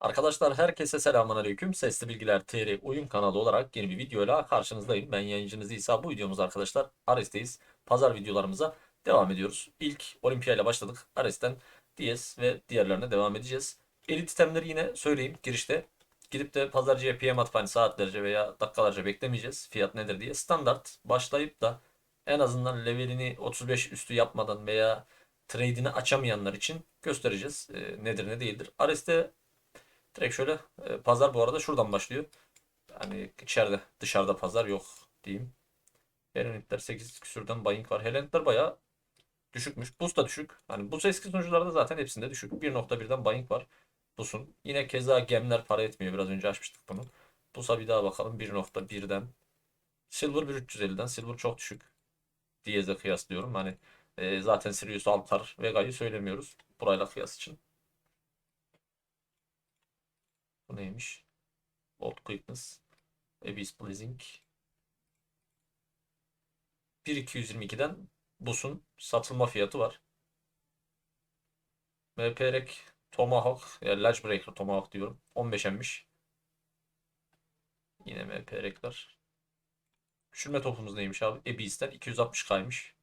Arkadaşlar herkese selamünaleyküm. Sesli Bilgiler TR oyun kanalı olarak yeni bir videoyla karşınızdayım. Ben yayıncınız İsa. Bu videomuz arkadaşlar Ares'teyiz. Pazar videolarımıza devam ediyoruz. İlk Olimpiya ile başladık. Ares'ten DS ve diğerlerine devam edeceğiz. Elit itemleri yine söyleyeyim girişte. Gidip de pazarcıya PM atıp hani saatlerce veya dakikalarca beklemeyeceğiz. Fiyat nedir diye. Standart başlayıp da en azından levelini 35 üstü yapmadan veya trade'ini açamayanlar için göstereceğiz. Ee, nedir ne değildir. Ares'te Direkt şöyle e, pazar bu arada şuradan başlıyor. Hani içeride dışarıda pazar yok diyeyim. Helenitler 8 küsürden buying var. Helenitler bayağı düşükmüş. Boost da düşük. Hani bu eski sunucularda zaten hepsinde düşük. 1.1'den buying var. Boost'un. Yine keza gemler para etmiyor. Biraz önce açmıştık bunu. Boost'a bir daha bakalım. 1.1'den. Silver 1350'den. Silver çok düşük. Diyez'e kıyaslıyorum. Hani e, zaten Sirius Altar Vega'yı söylemiyoruz. Burayla kıyas için. Bu neymiş? Old Quickness. Abyss Blazing. 1222'den BUS'un satılma fiyatı var. MPRek Tomahawk, yani Ledge Breaker Tomahawk diyorum. 15'emmiş. Yine MPRekler. Küçülme topumuz neymiş abi? Abyss'ten 260k'ymış.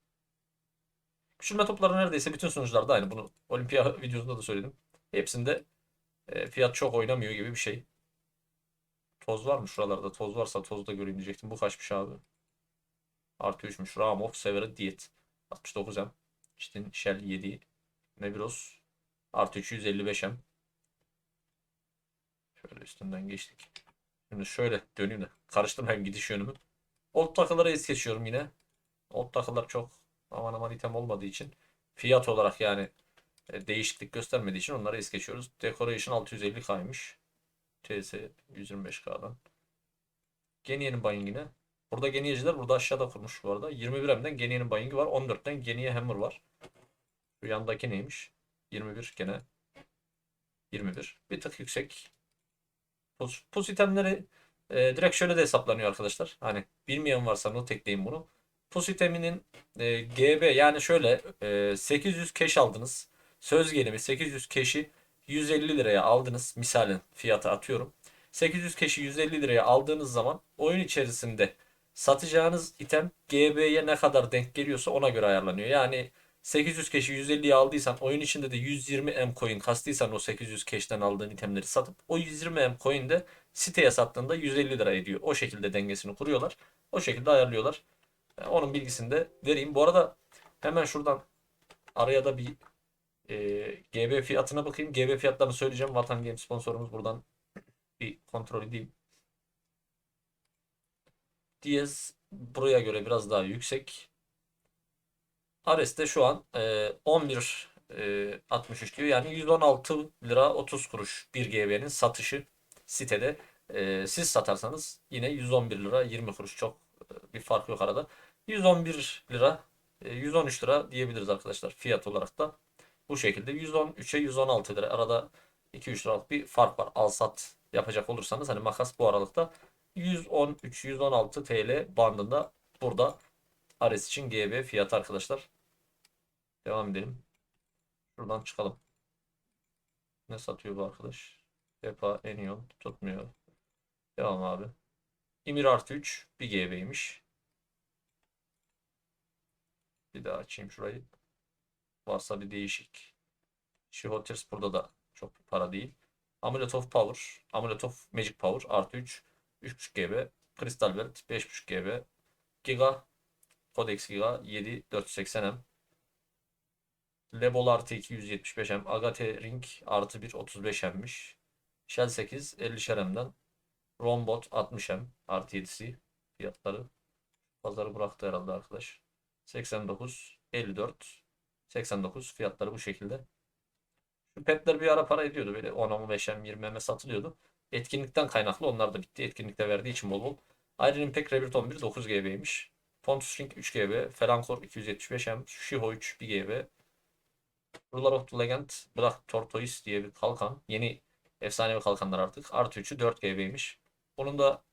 Küçülme topları neredeyse bütün sunucularda aynı. Bunu Olimpiya videosunda da söyledim. Hepsinde e, fiyat çok oynamıyor gibi bir şey. Toz var mı şuralarda? Toz varsa toz da göreyim diyecektim. Bu kaçmış abi? Artı 3'müş. Ramov, Severa, Diyet. 69M. Çitin, Shell 7. Nebiros. Artı 3 155M. Şöyle üstünden geçtik. Şimdi şöyle döneyim de karıştırmayayım gidiş yönümü. Old takıları es geçiyorum yine. Old takılar çok aman aman item olmadığı için fiyat olarak yani değişiklik göstermediği için onları es geçiyoruz. Decoration 650k'ymış. TS 125k'dan. Geniye'nin buying'ine. Burada Geniyeciler burada aşağıda kurmuş bu arada. 21M'den Geniye'nin buying'i var. 14'ten Geniye Hammer var. Şu yandaki neymiş? 21 gene. 21. Bir tık yüksek. Pus, pus itemleri e, direkt şöyle de hesaplanıyor arkadaşlar. Hani bilmeyen varsa not ekleyin bunu. Pus iteminin e, GB yani şöyle e, 800 cash aldınız. Söz gelimi 800 cash'i 150 liraya aldınız. Misalin fiyatı atıyorum. 800 cash'i 150 liraya aldığınız zaman oyun içerisinde satacağınız item GB'ye ne kadar denk geliyorsa ona göre ayarlanıyor. Yani 800 cash'i 150'ye aldıysan oyun içinde de 120 M coin kastıysan o 800 cash'ten aldığın itemleri satıp o 120 M coin de siteye sattığında 150 lira ediyor. O şekilde dengesini kuruyorlar. O şekilde ayarlıyorlar. Onun bilgisini de vereyim. Bu arada hemen şuradan araya da bir e, GB fiyatına bakayım. GB fiyatlarını söyleyeceğim. Vatan Game sponsorumuz buradan bir kontrol edeyim. Diaz buraya göre biraz daha yüksek. Ares'te şu an e, 11 e, 63 diyor. Yani 116 lira 30 kuruş 1 GB'nin satışı sitede. E, siz satarsanız yine 111 lira 20 kuruş çok e, bir fark yok arada. 111 lira e, 113 lira diyebiliriz arkadaşlar fiyat olarak da. Bu şekilde 113'e 116 lira arada 2-3 liralık bir fark var. Al sat yapacak olursanız hani makas bu aralıkta 113-116 TL bandında burada Ares için GB fiyatı arkadaşlar. Devam edelim. Şuradan çıkalım. Ne satıyor bu arkadaş? Depa Enion tutmuyor. Devam abi. Emir artı 3 bir GB'ymiş. Bir daha açayım şurayı. Varsa bir değişik. Shihoters burada da çok para değil. Amulet of Power. Amulet of Magic Power artı 3. 3.5 GB. Crystal Belt 5.5 GB. Giga. Codex Giga 7 480M. Lebol artı 2 175M. Agate Ring artı 1 35M'miş. Shell 8 50'şer Rombot 60M artı 7'si fiyatları. Pazarı bıraktı herhalde arkadaş. 89 54 89 fiyatları bu şekilde. Şu petler bir ara para ediyordu. Böyle 10'a 15'em 20'eme satılıyordu. Etkinlikten kaynaklı onlar da bitti. Etkinlikte verdiği için bol bol. Iron Impact Rebirth 11 9 GB'ymiş. Pontus Ring 3 GB. Felankor 275M. Shiho 3 1 GB. Ruler of the Legend Black Tortoise diye bir kalkan. Yeni efsanevi kalkanlar artık. Artı 3'ü 4 GB'ymiş. Bunun da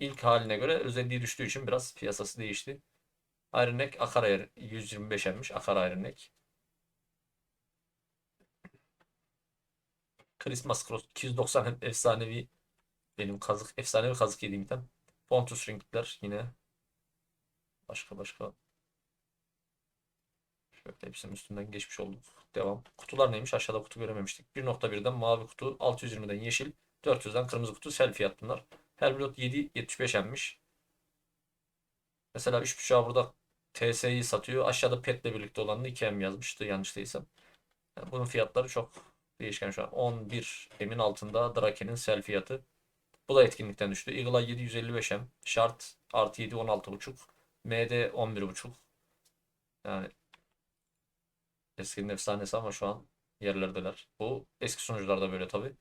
ilk haline göre özelliği düştüğü için biraz piyasası değişti. Iron Neck Akar 125'emmiş. Akar Iron Neck. Christmas Cross 290 hem efsanevi benim kazık efsanevi kazık yediğim item. Pontus Ringler yine başka başka Şöyle hepsinin üstünden geçmiş olduk. Devam. Kutular neymiş? Aşağıda kutu görememiştik. 1.1'den mavi kutu, 620'den yeşil, 400'den kırmızı kutu. Sel fiyat bunlar. Her pilot 7.75 emmiş. Mesela 3.5'a burada TS'yi satıyor. Aşağıda PET'le birlikte olanını 2M yazmıştı yanlış değilsem. Yani bunun fiyatları çok değişken şu an. 11 M'in altında Draken'in sel fiyatı. Bu da etkinlikten düştü. Eagle Eye 755 M. Shard artı 7 16.5. MD 11.5. Yani eskinin efsanesi ama şu an yerlerdeler. Bu eski sunucularda böyle tabi.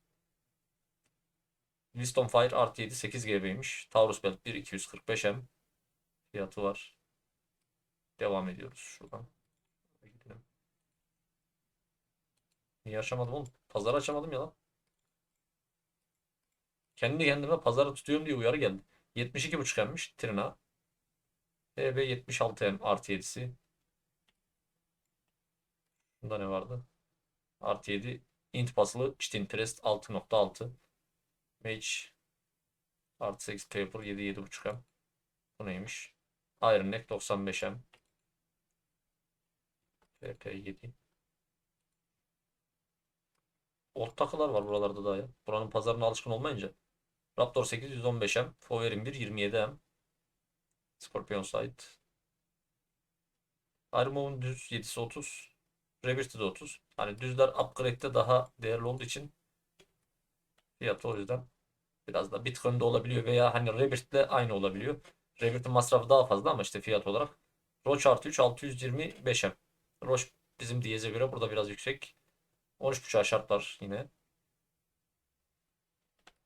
Wisdom Fire artı 7 8 GB'ymiş. Taurus Belt 1 245 M. Fiyatı var. Devam ediyoruz şuradan. Gidelim. Niye açamadım oğlum? Pazarı açamadım ya lan. Kendi kendime pazarı tutuyorum diye uyarı geldi. 72.5 emmiş Trina. EB 76 em artı 7'si. Bunda ne vardı? Artı 7 int basılı Çitin Prest 6.6 Mage artı 8 paper 7 7.5 em. Bu neymiş? Iron Neck 95 em. RT7. Old takılar var buralarda daha ya. Buranın pazarına alışkın olmayınca. Raptor 8 115M, Foverin 1 27M. Scorpion Sight. Ironmove'un düz 7'si 30. Rebirth'de 30. Hani düzler upgrade'de daha değerli olduğu için fiyatı o yüzden biraz da Bitcoin'de olabiliyor veya hani Rebirth'le aynı olabiliyor. Rebirth'in masrafı daha fazla ama işte fiyat olarak. Roach artı 3 625M. Roche bizim diyeze göre burada biraz yüksek. 13.5'a şart var yine.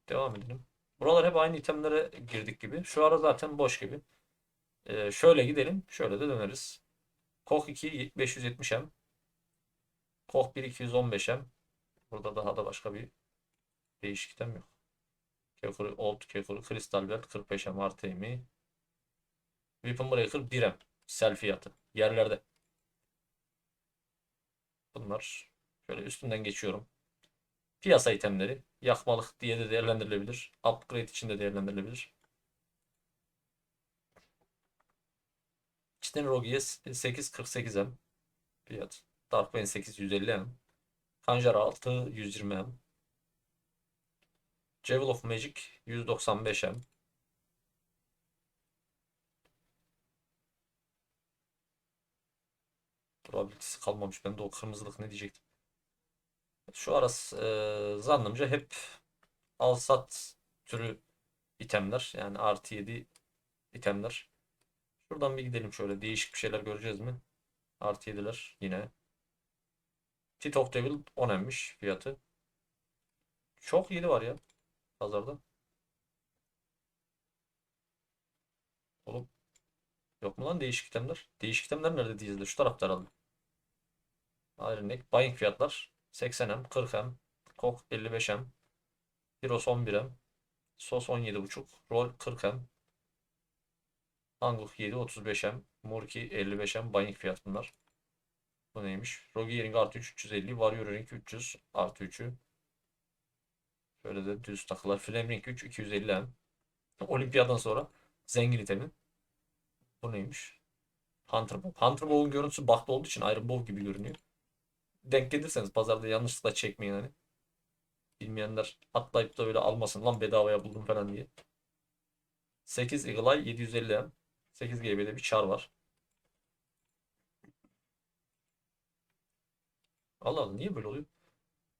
Devam edelim. Buralar hep aynı itemlere girdik gibi. Şu ara zaten boş gibi. Ee, şöyle gidelim. Şöyle de döneriz. Koch 2 570 M. Koch 1 215 M. Burada daha da başka bir değişik item yok. Kefuri, Old Kefuri, Crystal Belt 45 M artı M. Weapon Breaker 1 M. Sel fiyatı. Yerlerde. Bunlar şöyle üstünden geçiyorum. Piyasa itemleri. Yakmalık diye de değerlendirilebilir. Upgrade için de değerlendirilebilir. Çitin Rogi'ye 848 M. Fiyat. Darkbane 850 M. Kanjar 6 120 M. Jewel of Magic 195 M. Probabilitesi kalmamış. Ben de o kırmızılık ne diyecektim. Şu arası e, zannımca hep al sat türü itemler. Yani artı 7 itemler. Şuradan bir gidelim şöyle. Değişik bir şeyler göreceğiz mi? Artı 7'ler yine. Tit of Devil 10 emmiş fiyatı. Çok 7 var ya pazarda. Oğlum yok mu lan değişik itemler? Değişik itemler nerede de şu tarafta herhalde. Neck. Buying fiyatlar 80M, 40M, Kok 55M, Heroes 11M, Sos 17.5, Roll 40M, Anguk 7 35M, Murki 55M, Buying fiyat bunlar. Bu neymiş? Rogi Ring artı 3 350, Warrior Ring 300 artı 3'ü. Şöyle de düz takılar. Flame Ring 3 250M. Olimpiyadan sonra zengin itemi. Bu neymiş? Hunter Bow. Hunter Bow'un görüntüsü baklı olduğu için Iron Bow gibi görünüyor denk gelirseniz pazarda yanlışlıkla çekmeyin hani. Bilmeyenler atlayıp da böyle almasın lan bedavaya buldum falan diye. 8 Eagle Eye 750M 8 GB'de bir çar var. Allah Allah niye böyle oluyor?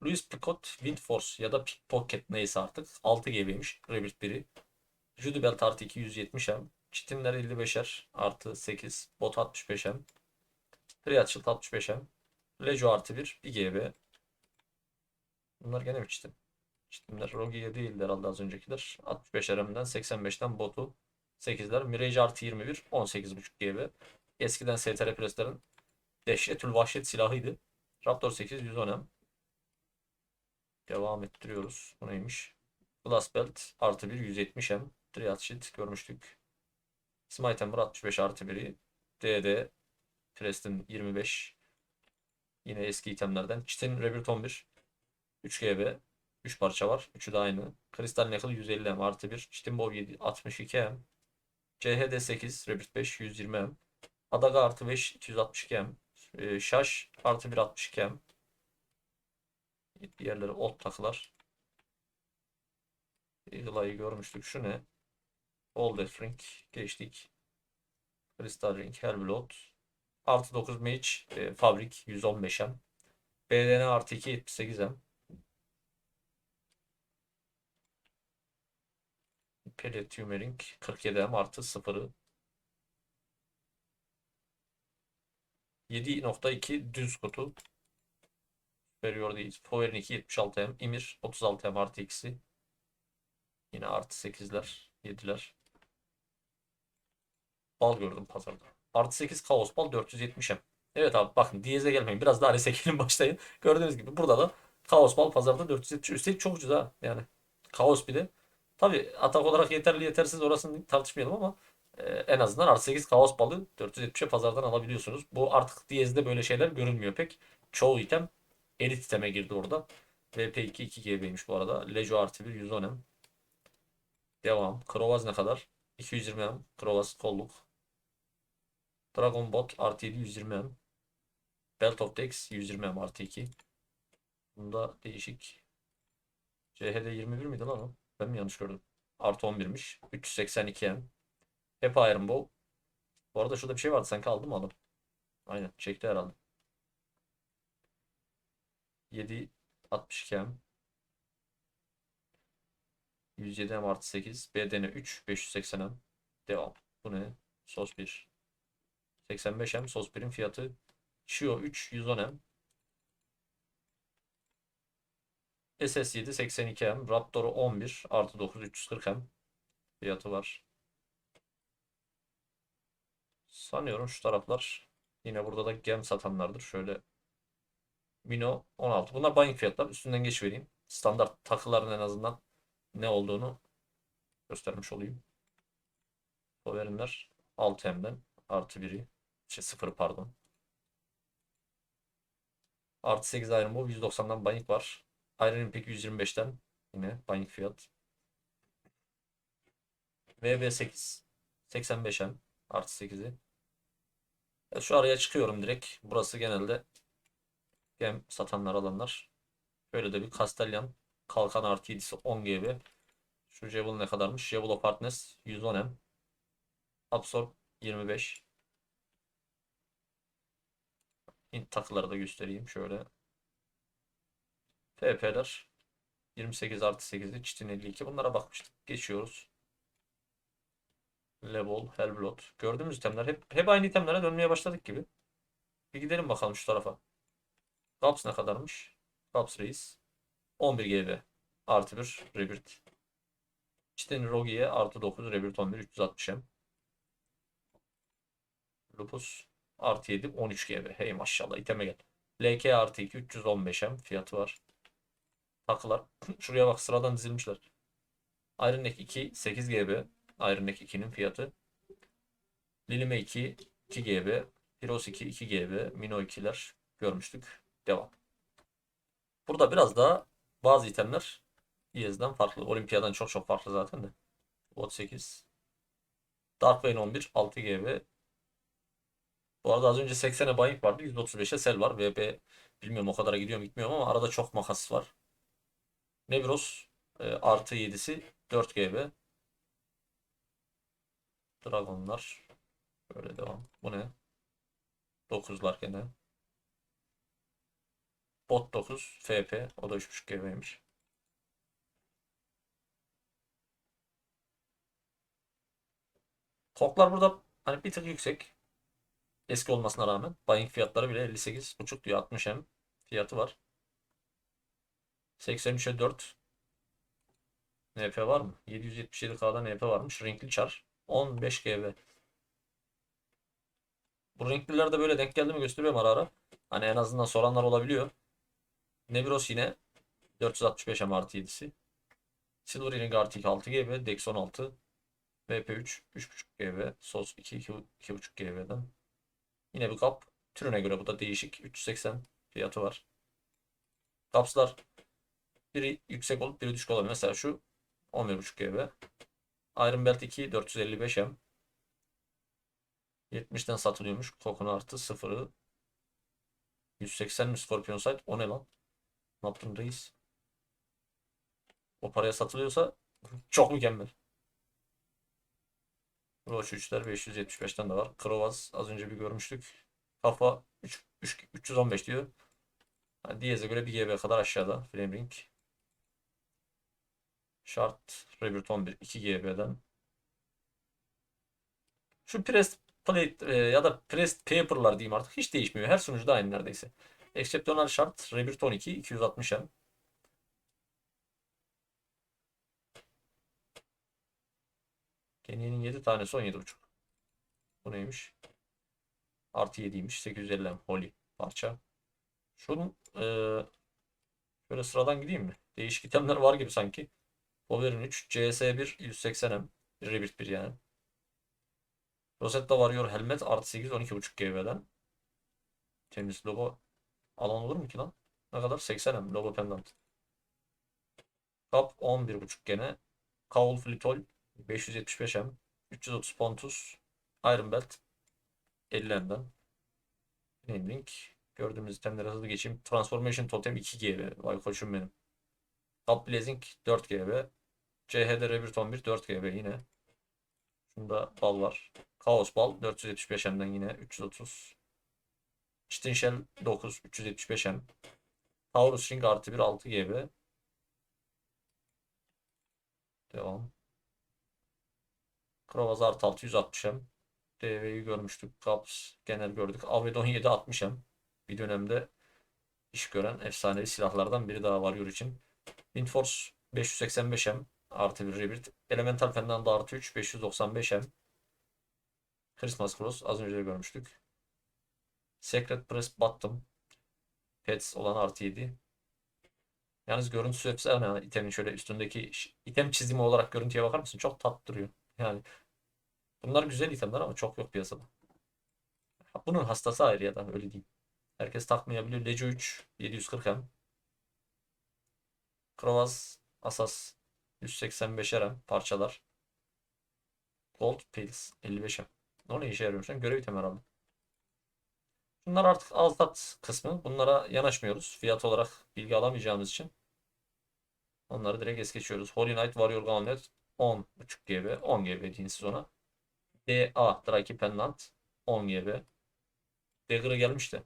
Louis Picot Windforce ya da Pickpocket neyse artık 6 GB'ymiş Rebirth 1'i. Judy Belt artı 2 170M. Çitinler 55'er artı 8. Bot 65M. Triatchel 65M. Rejo artı 1. Bir GB. Bunlar gene mi çitim? Çitimler Rogi'ye değildi herhalde az öncekiler. 65 RM'den 85'ten botu 8'ler. Mirage artı 21. 18.5 GB. Eskiden STR Press'lerin dehşetül vahşet silahıydı. Raptor 8 110 M. Devam ettiriyoruz. Bu neymiş? Glass Belt artı 1 170 M. Triad Shield görmüştük. Smite Hammer 65 artı 1'i. DD Preston 25 Yine eski itemlerden. Çitin Rebirth 11. 3 GB. 3 parça var. Üçü de aynı. Crystal Nickel 150 M artı 1. Steambow 7 62 M. CHD 8 Rebirth 5 120 M. Adaga artı 5 262 M. Ee, Şaş artı 1 62 M. Diğerleri old takılar. Eagle görmüştük. Şu ne? Old Ring. Geçtik. Crystal Ring. Hellblood. Artı 9 Mage. E, Fabrik 115 M. BDN artı 2 78 M. Palladium Ring 47 M artı 0'ı. 7.2 düz kutu. Superior değil. Power'in 2 76 M. Imir 36 M artı x'i. Yine artı 8'ler. 7'ler. Bal gördüm pazarda. Artı 8 Kaos Bal 470 M. Evet abi bakın diyeze gelmeyin. Biraz daha resekelim başlayın. Gördüğünüz gibi burada da Kaos Bal pazarda 470. Üstelik çok ucuz ha. Yani Kaos bir de. Tabi atak olarak yeterli yetersiz orasını tartışmayalım ama e, en azından artı 8 Kaos Bal'ı 470'e pazardan alabiliyorsunuz. Bu artık diyezde böyle şeyler görünmüyor pek. Çoğu item elit iteme girdi orada. VP2 2GB'ymiş bu arada. Lejo artı 1 110 M. Devam. Krovaz ne kadar? 220 M. Krovaz kolluk. Dragon Bot artı 7 120 M. Belt of Dex 120 M artı 2. Bunda değişik. CHD 21 miydi lan o? Ben mi yanlış gördüm? Artı 11'miş. 382 M. Hep Iron Bow. Bu arada şurada bir şey vardı. Sanki aldım mı adam? Aynen. Çekti herhalde. 7 62 M. 107 M artı 8. BDN 3 580 M. Devam. Bu ne? Sos 1. 85 M. Sos 1'in fiyatı. Shio 3 110 M. SS7 82 M. Raptor 11 artı 9 340 M. Fiyatı var. Sanıyorum şu taraflar yine burada da gem satanlardır. Şöyle Mino 16. Bunlar buying fiyatlar. Üstünden geç vereyim. Standart takıların en azından ne olduğunu göstermiş olayım. Power'inler 6M'den artı 1'i şey 0 pardon. Artı 8 Iron Bow 190'dan buying var. Iron Impact 125'ten yine buying fiyat. VB8 85M artı 8'i. Ya şu araya çıkıyorum direkt. Burası genelde gem satanlar alanlar. Böyle de bir Castellan kalkan artı 7'si 10 GB. Şu Jewel ne kadarmış? Jewel of Hardness 110M. Absorb 25. Hint takıları da göstereyim şöyle. FP'ler 28 artı 8'li Çitin 52. Bunlara bakmıştık. Geçiyoruz. Level, Hellblood. Gördüğümüz itemler hep, hep aynı itemlere dönmeye başladık gibi. Bir gidelim bakalım şu tarafa. Gaps ne kadarmış? Gaps Reis. 11 GB. Artı 1 Rebirth. Çitin Rogi'ye artı 9 Rebirth 11 360 M. Lupus artı 7 13 GB. Hey maşallah iteme gel. LK artı 2 315 M fiyatı var. Takılar. Şuraya bak sıradan dizilmişler. Iron Neck 2 8 GB. Iron Neck 2'nin fiyatı. Lilime 2 2 GB. Heroes 2 2 GB. Mino 2'ler görmüştük. Devam. Burada biraz daha bazı itemler ES'den farklı. Olimpiyadan çok çok farklı zaten de. Bot 8. Dark Vein 11 6 GB. Bu arada az önce 80'e Bayink vardı. 135'e Sel var. VP bilmiyorum o kadara gidiyor mu gitmiyorum ama arada çok makas var. Nevros e, artı 7'si 4 GB. Dragonlar. Böyle devam. Bu ne? 9'lar gene. Bot 9 FP. O da 3.5 GB'ymiş. Koklar burada hani bir tık yüksek. Eski olmasına rağmen. Buying fiyatları bile 58.5 diyor. 60 M fiyatı var. 83'e 4. NP var mı? 777K'da NP varmış. Renkli çar. 15 GB. Bu renkliler de böyle denk geldi mi gösteriyorum ara ara. Hani en azından soranlar olabiliyor. Nebros yine 465 M artı 7'si. Silver Ring artı 2 6 GB. Dex 16. VP3 3.5 GB. SOS 2 2.5 GB'den. Yine bir kap. Türüne göre bu da değişik. 380 fiyatı var. Kapslar Biri yüksek olup biri düşük olabilir. Mesela şu 11.5 GB. Iron Belt 2 455 M. 70'ten satılıyormuş. Kokunu artı sıfırı. 180 mi Scorpion Sight? O ne lan? Ne yaptın reis? O paraya satılıyorsa çok mükemmel. Roche 3'ler 575'ten de var. Krovaz az önce bir görmüştük. Kafa 3, 3, 315 diyor. Yani Diyez'e göre 1 GB kadar aşağıda. Frame Ring. Shard Rebirth 11 2 GB'den. Şu press plate e, ya da press paper'lar diyeyim artık hiç değişmiyor. Her sunucuda aynı neredeyse. Exceptional Shard Rebirth 12 260 M. Kenny'nin 7 tanesi 17.5. Bu neymiş? Artı 7'ymiş. 850 M Holy parça. Şunun e, şöyle sıradan gideyim mi? Değişik itemler var gibi sanki. Wolverine 3, CS1 180 M. Rebirth 1 yani. Rosetta Warrior Helmet artı 8 12.5 GB'den. Temiz logo alan olur mu ki lan? Ne kadar? 80 M logo pendant. Kap 11.5 gene. Kaul Flitol 575 M. 330 Pontus. Iron Belt 50 M'den. Name. Gördüğümüz itemlere hızlı geçeyim. Transformation Totem 2 GB. Vay koçum benim. Top Blazing 4 GB. CHD Rebirth 11 4 GB yine. Şunda bal var. Chaos Ball 475 M'den yine 330. Chitin Shell 9 375 M. Taurus Ring artı 1 6 GB. Devam. Krovaz artı 6 160 M. DV'yi görmüştük. Caps genel gördük. Avedon 7 60 M. Bir dönemde iş gören efsanevi silahlardan biri daha var için. Windforce 585 M artı bir rebirth. Elemental Fenden de artı 3 595 M. Christmas Cross az önce de görmüştük. Secret Press Bottom. Pets olan artı 7. Yalnız görüntüsü hepsi yani itemin şöyle üstündeki item çizimi olarak görüntüye bakar mısın? Çok tatlı duruyor. Yani bunlar güzel itemler ama çok yok piyasada. Bunun hastası ayrı ya da öyle diyeyim. Herkes takmayabiliyor. Lejo 3 740 M. Krovaz Asas 185 RM parçalar. Gold Pills 55 M. O ne işe yarıyormuş lan? Görev item herhalde. Bunlar artık az tat kısmı. Bunlara yanaşmıyoruz. Fiyat olarak bilgi alamayacağımız için. Onları direkt es geçiyoruz. Holy Knight Warrior Gauntlet 10.5 GB. 10 GB deyin siz ona. DA Draki Pendant 10 GB. Dagger'a gelmişti.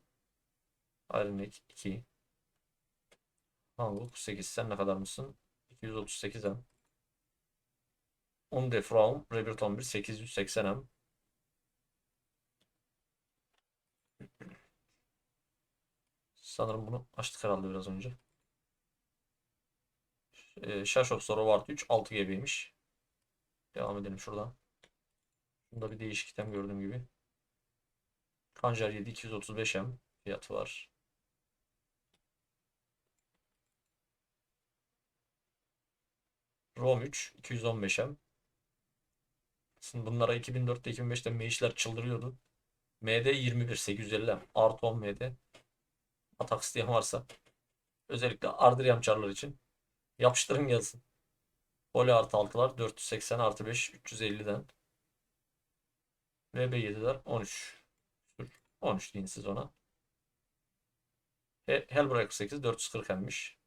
Iron Neck 2. Hanguk 8. Sen ne kadar mısın? 238 M. Unde From Rebirth 11 880 M. Sanırım bunu açtık herhalde biraz önce. Ee, Shashok Zoro Ward 3 6 GB'ymiş. Devam edelim şuradan. Bunda bir değişik item gördüğüm gibi. Kanjar 7 235 M fiyatı var. ROM 3 215 M. Aslında bunlara 2004'te 2005'te meyişler çıldırıyordu. MD 21 850 M. Artı 10 MD. Atak isteyen varsa özellikle Ardriam çarlar için yapıştırın gelsin. Poli artı 6'lar 480 artı 5 350'den. VB7'ler 13. 13 deyin siz ona. He- Hellbreaker 8 440 emmiş.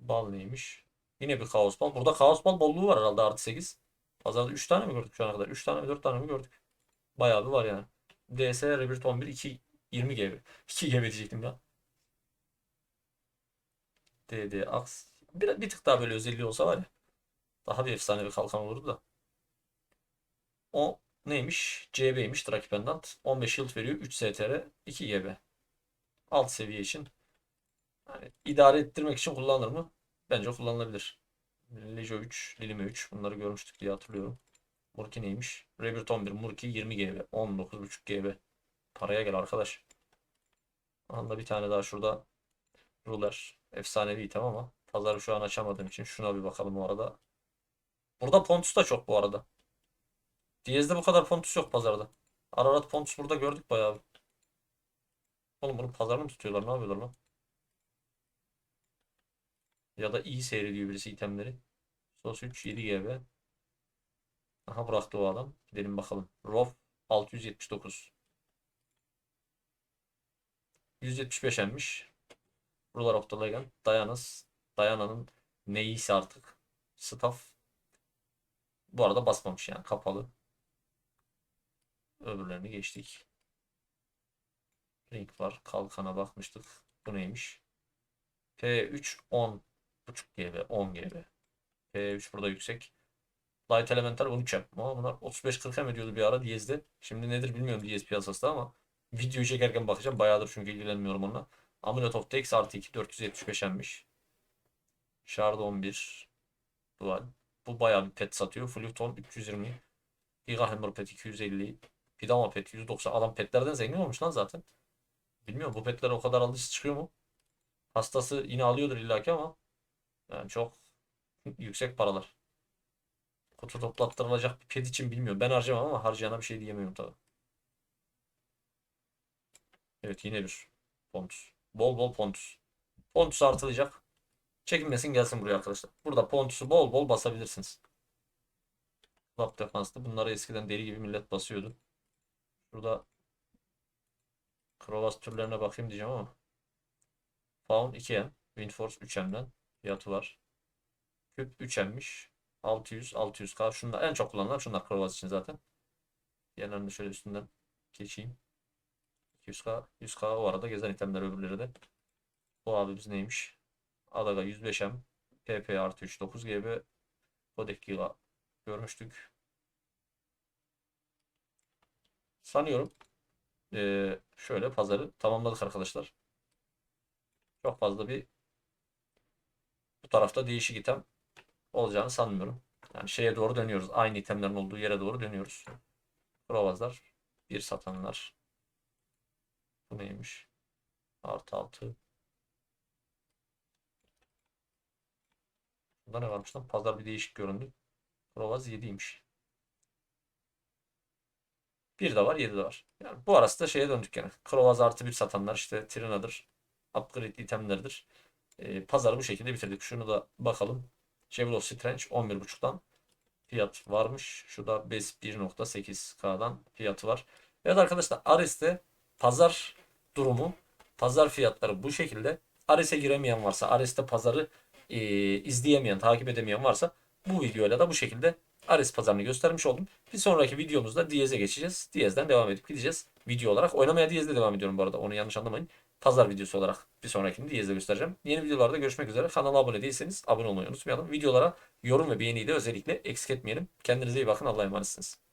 Bal neymiş? Yine bir kaos bal. Burada kaos bal bolluğu var herhalde artı 8. Pazarda 3 tane mi gördük şu ana kadar? 3 tane mi 4 tane mi gördük? Bayağı bir var yani. DS Rebirth 11 2 20 GB. 2 GB diyecektim ya. DD Ax. Bir, bir tık daha böyle özelliği olsa var ya. Daha bir efsane bir kalkan olurdu da. O neymiş? CB'ymiş Draki Pendant. 15 yıl veriyor. 3 STR. 2 GB. Alt seviye için. Yani idare ettirmek için kullanılır mı? Bence kullanılabilir. Lejo 3, Lilime 3. Bunları görmüştük diye hatırlıyorum. Murki neymiş? Rebirth 11, Murki 20 GB. 19.5 GB. Paraya gel arkadaş. Anda bir tane daha şurada Ruler. Efsanevi item ama pazarı şu an açamadığım için şuna bir bakalım bu arada. Burada Pontus da çok bu arada. Diyez'de bu kadar Pontus yok pazarda. Ararat Pontus burada gördük bayağı. bir. Oğlum bunu pazarını mı tutuyorlar? Ne yapıyorlar lan? Ya da iyi seyrediyor birisi itemleri. Sos 3 7 GB. Aha bıraktı o adam. Gidelim bakalım. ROF 679. 175 emmiş. Ruler of the Legend. Dayanız. Dayana'nın neyisi artık. Staff. Bu arada basmamış yani. Kapalı. Öbürlerini geçtik. Ring var. Kalkana bakmıştık. Bu neymiş? P3 10 buçuk GB 10 GB. P3 burada yüksek. Light Elemental 13 yapma bunlar 35-40 hem ediyordu bir ara Diyez'de. Şimdi nedir bilmiyorum Diyez piyasası ama videoyu çekerken bakacağım. Bayağıdır çünkü ilgilenmiyorum onunla. Amulet of Dex artı 2 475 emmiş. Shard 11 Dual. Bu bayağı bir pet satıyor. Fluton 320 Giga Hammer pet 250 Pidama pet 190 Adam petlerden zengin olmuş lan zaten. Bilmiyorum bu petler o kadar alıcısı çıkıyor mu? Hastası yine alıyordur illaki ama yani çok yüksek paralar. Kutu toplattırılacak bir pet için bilmiyorum. Ben harcamam ama harcayana bir şey diyemiyorum tabii. Evet yine bir Pontus. Bol bol Pontus. Pontus artılayacak. Çekinmesin gelsin buraya arkadaşlar. Burada Pontus'u bol bol basabilirsiniz. Lap defansta. Bunları eskiden deli gibi millet basıyordu. Şurada Krovas türlerine bakayım diyeceğim ama. Faun 2M. Windforce 3M'den. Fiyatı var. Küp 3M'miş. 600, 600K. Şunlar en çok kullanılan şunlar Krovas için zaten. Diğerlerini şöyle üstünden geçeyim. 200K, 100K o arada gezen itemler öbürleri de. Bu abimiz neymiş? Adaga 105M. PP artı 3 9 GB. Kodek Giga görmüştük. Sanıyorum eee, şöyle pazarı tamamladık arkadaşlar. Çok fazla bir bu tarafta değişik item olacağını sanmıyorum. Yani şeye doğru dönüyoruz. Aynı itemlerin olduğu yere doğru dönüyoruz. Provazlar, bir satanlar. Bu neymiş? Artı altı. Burada ne varmış lan? Pazar bir değişik göründü. Provaz 7'ymiş. Bir de var, 7 de var. Yani bu arası da şeye döndük yani. Krovaz artı bir satanlar işte Trina'dır. Upgrade itemlerdir. Ee, pazarı bu şekilde bitirdik. Şunu da bakalım. Javelin Strange 11.5'tan fiyat varmış. Şurada Bes 1.8K'dan fiyatı var. Evet arkadaşlar Ares'te pazar durumu, pazar fiyatları bu şekilde. Ares'e giremeyen varsa, Ares'te pazarı e, izleyemeyen, takip edemeyen varsa bu videoyla da bu şekilde Ares pazarını göstermiş oldum. Bir sonraki videomuzda Diyez'e geçeceğiz. Diyez'den devam edip gideceğiz. Video olarak. Oynamaya Diyez'de devam ediyorum bu arada. Onu yanlış anlamayın. Pazar videosu olarak bir sonrakini Diyez'de göstereceğim. Yeni videolarda görüşmek üzere. Kanala abone değilseniz abone olmayı unutmayalım. Videolara yorum ve beğeniyi de özellikle eksik etmeyelim. Kendinize iyi bakın. Allah'a emanetsiniz.